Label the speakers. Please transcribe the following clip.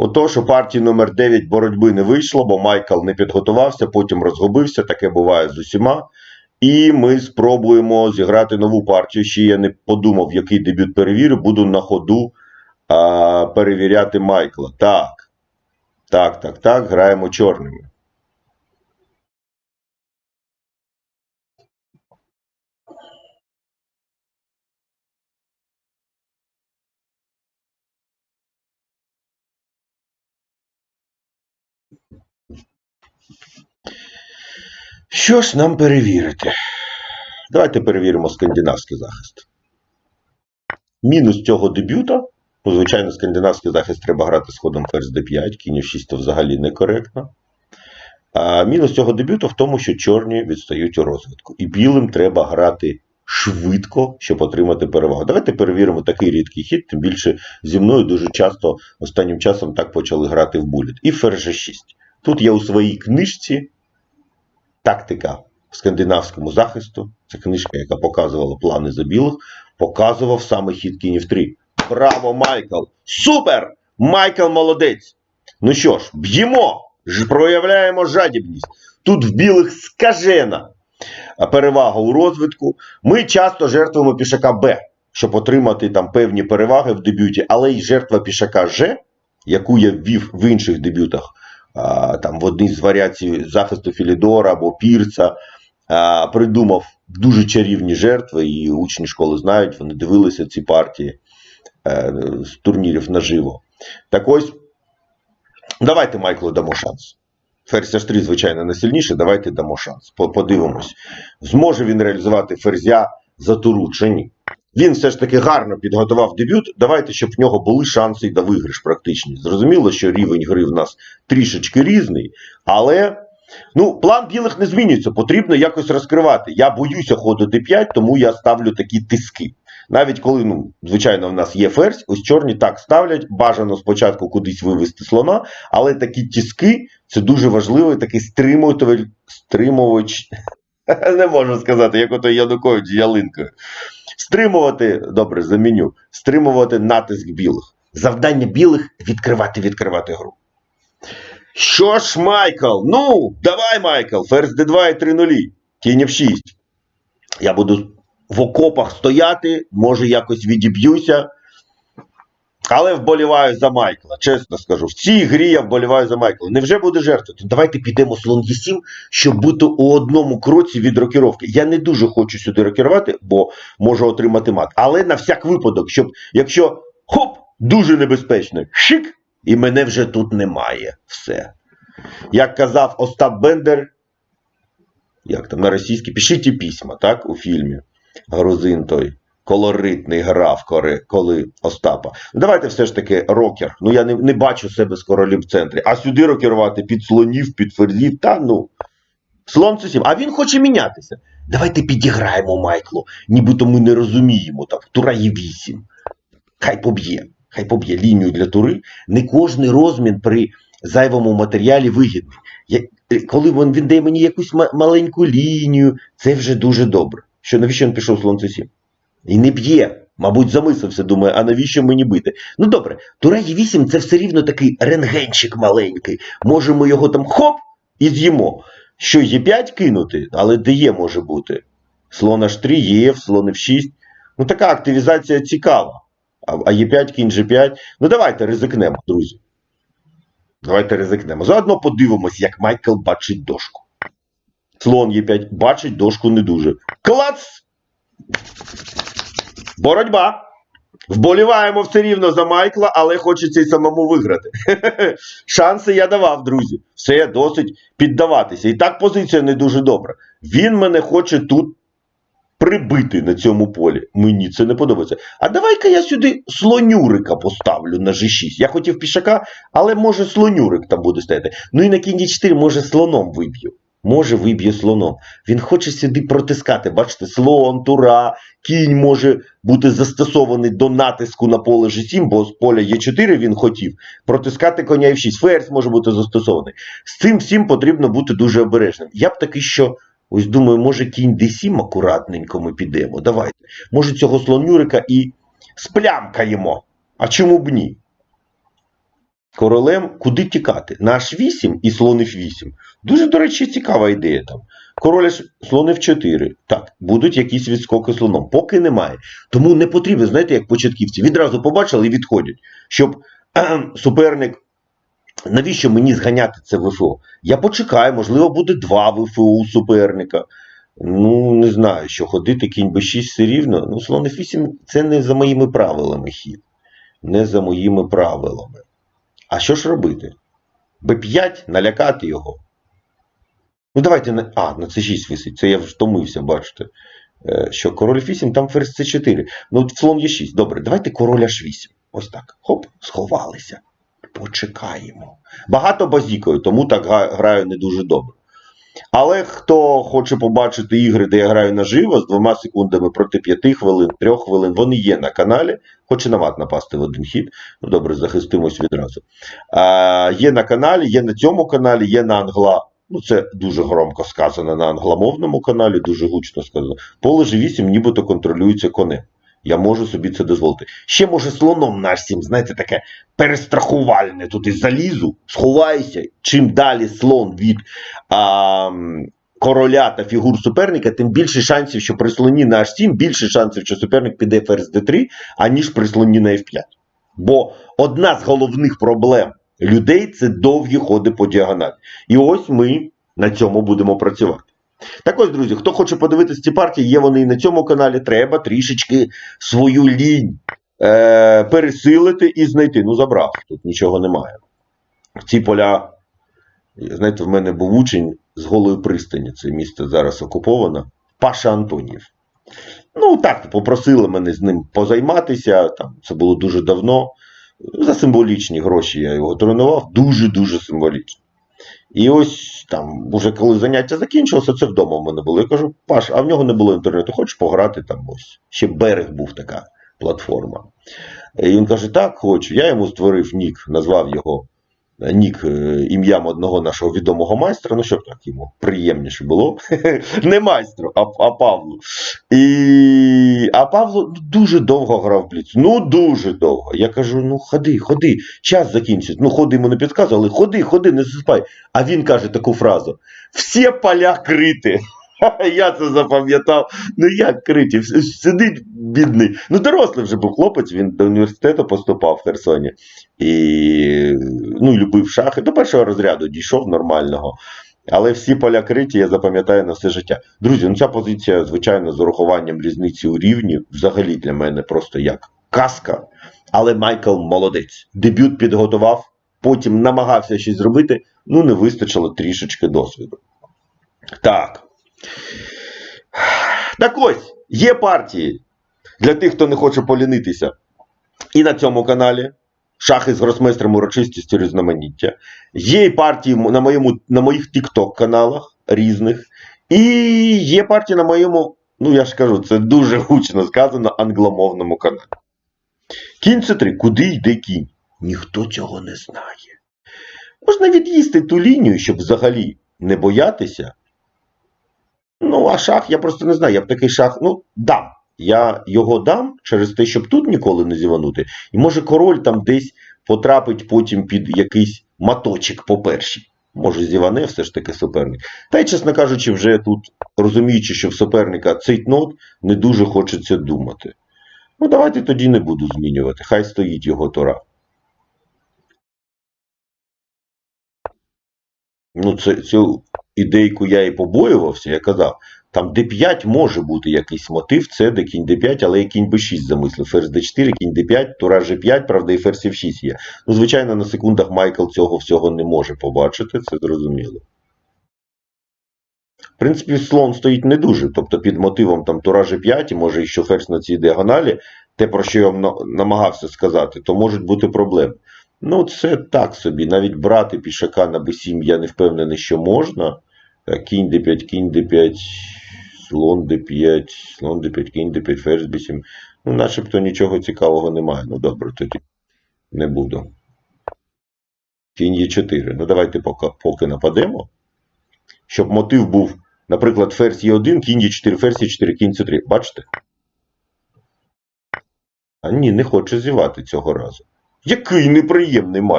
Speaker 1: Ото, у партії номер 9 боротьби не вийшло, бо Майкл не підготувався, потім розгубився, таке буває з усіма. І ми спробуємо зіграти нову партію. Ще я не подумав, який дебют перевірю. Буду на ходу а, перевіряти Майкла. Так. Так, так, так. Граємо чорними. Що ж нам перевірити? Давайте перевіримо скандинавський захист. Мінус цього дебюта. Ну, звичайно, скандинавський захист треба грати з ходом ферзь d5, кінь f6 то взагалі некоректно. А мінус цього дебюту в тому, що чорні відстають у розвитку. І білим треба грати швидко, щоб отримати перевагу. Давайте перевіримо такий рідкий хід, тим більше зі мною дуже часто останнім часом так почали грати в буліт. І ферзь g6. Тут я у своїй книжці тактика скандинавському захисту. Це книжка, яка показувала плани за білих, показував саме хід кінів 3. Браво, Майкл! Супер! Майкл молодець! Ну що ж, б'ємо, проявляємо жадібність. Тут в білих скажена перевага у розвитку. Ми часто жертвуємо пішака Б, щоб отримати там певні переваги в дебюті, але й жертва пішака Ж, яку я ввів в інших дебютах, там в одній з варіацій захисту Філідора або Пірца, придумав дуже чарівні жертви, і учні школи знають, вони дивилися ці партії е, з турнірів наживо. Так ось, давайте Майклу дамо шанс. Ферзь H3, звичайно, не сильніше, давайте дамо шанс. Подивимось, зможе він реалізувати ферзя за туру чи ні. Він все ж таки гарно підготував дебют. Давайте, щоб в нього були шанси на виграш практичні. Зрозуміло, що рівень гри в нас трішечки різний, але ну, план білих не змінюється. Потрібно якось розкривати. Я боюся ходу d5, тому я ставлю такі тиски. Навіть коли, ну, звичайно, в нас є ферзь, ось чорні так ставлять. Бажано спочатку кудись вивести слона, але такі тиски це дуже важливий такий стримуватель, стримувач. Не можу сказати, як ото Янукович ялинкою. Стримувати, добре, заміню, стримувати натиск білих. Завдання білих відкривати, відкривати гру. Що ж, Майкл? Ну, давай, Майкл, ферзь d2 і 3 нулі. Кінь f6. Я буду в окопах стояти, може якось відіб'юся. Але вболіваю за Майкла, чесно скажу. В цій грі я вболіваю за Майкла. Невже буде жертва? То давайте підемо слон Е7, щоб бути у одному кроці від рокіровки. Я не дуже хочу сюди рокірувати, бо можу отримати мат. Але на всяк випадок, щоб якщо хоп, дуже небезпечно, шик, і мене вже тут немає. Все. Як казав Остап Бендер, як там на російській, пишіть письма, так, у фільмі. Грузин той колоритний грав, коли, Остапа. Давайте все ж таки рокер. Ну я не, не бачу себе з королем в центрі. А сюди рокерувати під слонів, під ферзів, та ну. Слон це сім. А він хоче мінятися. Давайте підіграємо Майклу, нібито ми не розуміємо там. Тура є 8. Хай поб'є. Хай поб'є лінію для тури. Не кожний розмін при зайвому матеріалі вигідний. Я, е, коли він, він дає мені якусь маленьку лінію, це вже дуже добре. Що навіщо він пішов слон це 7? І не б'є. Мабуть, замислився, думає, а навіщо мені бити? Ну добре, Тура є 8 це все рівно такий рентгенчик маленький. Можемо його там хоп і з'їмо. Що є 5 кинути, але де є може бути. Слон H3, ЄФ, слон F6. Ну така активізація цікава. А, а Е5, кінь G5. Ну давайте ризикнемо, друзі. Давайте ризикнемо. Заодно подивимось, як Майкл бачить дошку. Слон Е5 бачить дошку не дуже. Клац! Боротьба. Вболіваємо все рівно за Майкла, але хочеться й самому виграти. Шанси я давав, друзі. Все досить піддаватися. І так позиція не дуже добра. Він мене хоче тут прибити на цьому полі. Мені це не подобається. А давай-ка я сюди слонюрика поставлю на G6. Я хотів пішака, але може слонюрик там буде стояти. Ну і на кінь 4 може слоном виб'ю. Може, виб'є слоном. Він хоче сюди протискати. Бачите, слон, тура, кінь може бути застосований до натиску на поле G7, бо з поля Е4 він хотів протискати коня F6. Ферзь може бути застосований. З цим всім потрібно бути дуже обережним. Я б таки що. Ось думаю, може кінь D7 акуратненько ми підемо. Давайте. Може цього слонюрика і сплямкаємо. А чому б ні? Королем куди тікати? На H8 і слон F8. Дуже, до речі, цікава ідея там. Король слон F4. Так, будуть якісь відскоки слоном. Поки немає. Тому не потрібно, знаєте, як початківці. Відразу побачили і відходять. Щоб суперник. Навіщо мені зганяти це ВФО? Я почекаю, можливо, буде два ВФО у суперника. Ну, не знаю, що ходити кінь Б6 все рівно. Ну, слон F8 це не за моїми правилами хід. Не за моїми правилами. А що ж робити? Б5 налякати його. Ну, давайте на. А, на С6 висить. Це я втомився, бачите. Що король F8, там ферзь С4. Ну, слон є 6. Добре, давайте король H8. Ось так. Хоп, сховалися. Почекаємо. Багато базікою, тому так граю не дуже добре. Але хто хоче побачити ігри, де я граю наживо з двома секундами проти 5 хвилин, 3 хвилин, вони є на каналі. Хоче на мат напасти в один хід. Ну добре, захистимось відразу. А, є на каналі, є на цьому каналі, є на англа. Ну, це дуже громко сказано на англомовному каналі, дуже гучно сказано. Поле G8 нібито контролюється конем. Я можу собі це дозволити. Ще може слоном на H7, знаєте, таке перестрахувальне. Тут і залізу, сховайся. Чим далі слон від а, короля та фігур суперника, тим більше шансів, що при слоні на H7, більше шансів, що суперник піде ферзь D3, аніж при слоні на F5. Бо одна з головних проблем людей це довгі ходи по діагоналі. І ось ми на цьому будемо працювати. Так ось, друзі, хто хоче подивитися ці партії, є вони і на цьому каналі. Треба трішечки свою лінь е, пересилити і знайти. Ну, забрав, тут нічого немає. Ці поля, знаєте, в мене був учень з голої пристані. Це місто зараз окуповано. Паша Антонів. Ну, так, попросили мене з ним позайматися. Там, це було дуже давно. За символічні гроші я його тренував. Дуже-дуже символічно. І ось там, уже коли заняття закінчилося, це вдома в мене було. Я кажу, Паш, а в нього не було інтернету, хочеш пограти там ось. Ще берег був така платформа. І він каже: так, хочу. Я йому створив нік, назвав його е, нік е, ім'ям одного нашого відомого майстра, ну щоб так йому приємніше було. Не майстру, а, а Павлу. І... А Павло дуже довго грав бліц. Ну, дуже довго. Я кажу: ну ходи, ходи, час закінчиться. Ну, ходи йому не підказував, але ходи, ходи, не заспай. А він каже таку фразу: всі поля криті. Я це запам'ятав. Ну як криті? Сидить бідний. Ну, дорослий вже був хлопець, він до університету поступав в Херсоні. І ну, любив шахи. До першого розряду дійшов нормального. Але всі поля криті я запам'ятаю на все життя. Друзі, ну ця позиція, звичайно, з урахуванням різниці у рівні, взагалі для мене просто як казка. Але Майкл молодець. Дебют підготував, потім намагався щось зробити, ну не вистачило трішечки досвіду. Так. Так ось, є партії для тих, хто не хоче полінитися. І на цьому каналі. Шахи з гросмейстром урочистістю різноманіття. Є партії на, моєму, на моїх TikTok каналах різних. І є партії на моєму, ну я ж кажу, це дуже гучно сказано, англомовному каналі. Кінь це 3 Куди йде кінь? Ніхто цього не знає. Можна від'їсти ту лінію, щоб взагалі не боятися. Ну, а шах, я просто не знаю. Я б такий шах, ну, дам. Я його дам через те, щоб тут ніколи не зіванути. І може король там десь потрапить потім під якийсь маточок по першій. Може, зіване все ж таки суперник. Та й, чесно кажучи, вже тут, розуміючи, що в суперника цейтнот, не дуже хочеться думати. Ну, давайте тоді не буду змінювати. Хай стоїть його тора. Ну, це, цю ідейку я і побоювався, я казав. Там d5 може бути якийсь мотив, це де кінь d5, але я кінь b6 замислив. Ферзь d4, кінь d5, тура g5, правда, і ферзь f6 є. Ну, звичайно, на секундах Майкл цього всього не може побачити, це зрозуміло. В принципі, слон стоїть не дуже. Тобто під мотивом там тура g5, і може що ферзь на цій діагоналі, те, про що я вам намагався сказати, то можуть бути проблеми. Ну, це так собі. Навіть брати пішака на b7 я не впевнений, що можна. Так, Кінь d5, кінь d5, слон d5, слон d5, кінь d5, ферзь b7. Ну, начебто нічого цікавого немає. Ну добре, тоді не буду. Кінь e4. Ну, давайте поки, поки нападемо. Щоб мотив був, наприклад, ферзь e1, кінь e4, ферзь e4, кінь c3. Бачите? А ні, не хоче зівати цього разу. Який неприємний май.